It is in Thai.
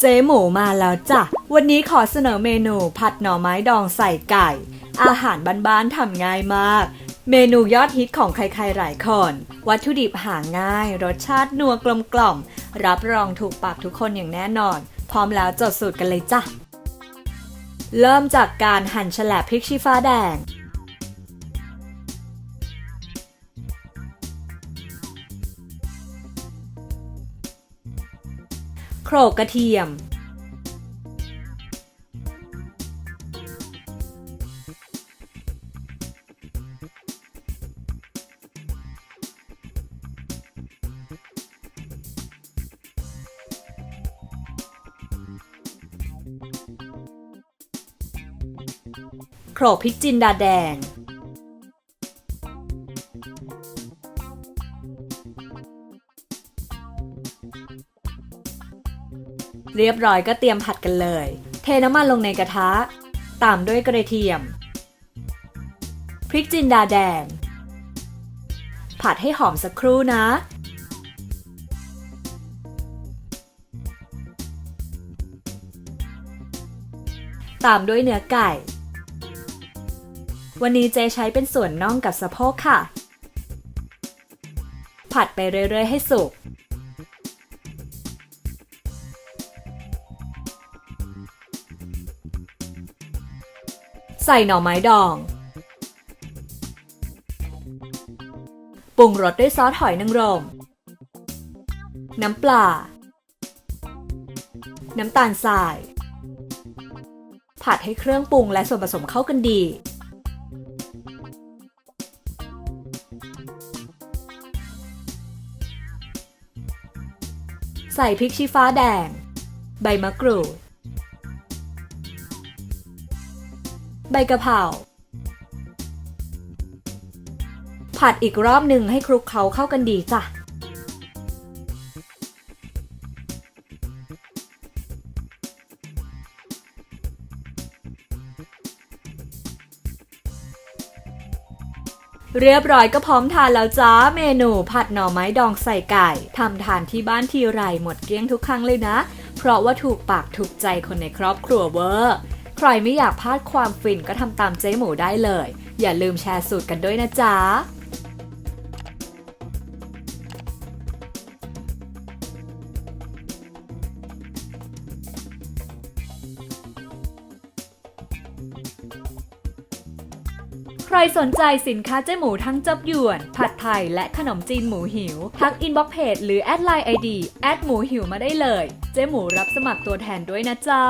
เจ๊หมูมาแล้วจ้ะ วันนี้ขอเสนอเมนูผัดหน่อไม้ดองใส่ไก่ อาหารบ้านๆทำง่ายมาก เมนูยอดฮิตของใครๆหลายคน วัตถุดิบหาง่าย รสชาตินัวกลมกล่อม รับรองถูกปากทุกคนอย่างแน่นอน พร้อมแล้วจดสูตรกันเลยจ้ะ เริ่มจากการหั่นแฉลบพริกชี้ฟ้าแดง โขลกกระเทียม โขลกพริกจินดาแดง เรียบร้อยก็เตรียมผัดกันเลย เทน้ำมันลงในกระทะ ตามด้วยกระเทียม พริกจินดาแดง ผัดให้หอมสักครู่นะ ตามด้วยเนื้อไก่ วันนี้เจใช้เป็นส่วนน่องกับสะโพกค่ะ ผัดไปเรื่อยๆให้สุก ใส่หน่อไม้ดอง ปรุงรสด้วยซอสหอยนางรม น้ำปลา น้ำตาลทราย ผัดให้เครื่องปรุงและส่วนผสมเข้ากันดี ใส่พริกชี้ฟ้าแดง ใบมะกรูด ใบกะเพราผัดอีกรอบหนึ่งให้คลุกเคล้าเข้ากันดีจ้ะ เรียบร้อยก็พร้อมทานแล้วจ้า เมนูผัดหน่อไม้ดองใส่ไก่ทำทานที่บ้านทีไรหมดเกลี้ยงทุกครั้งเลยนะ เพราะว่าถูกปากถูกใจคนในครอบครัวเวอร์ ใครไม่อยากพลาดความฟินก็ทำตามเจ๊หมูได้เลย อย่าลืมแชร์สูตรกันด้วยนะจ๊ะใครสนใจสินค้าเจ๊หมูทั้งจับยวน ผัดไทยและขนมจีนหมูหิว ทักอินบ็อกเพจหรือแอดไลน์ไอดีแอดหมูหิวมาได้เลย เจ๊หมูรับสมัครตัวแทนด้วยนะจ๊ะ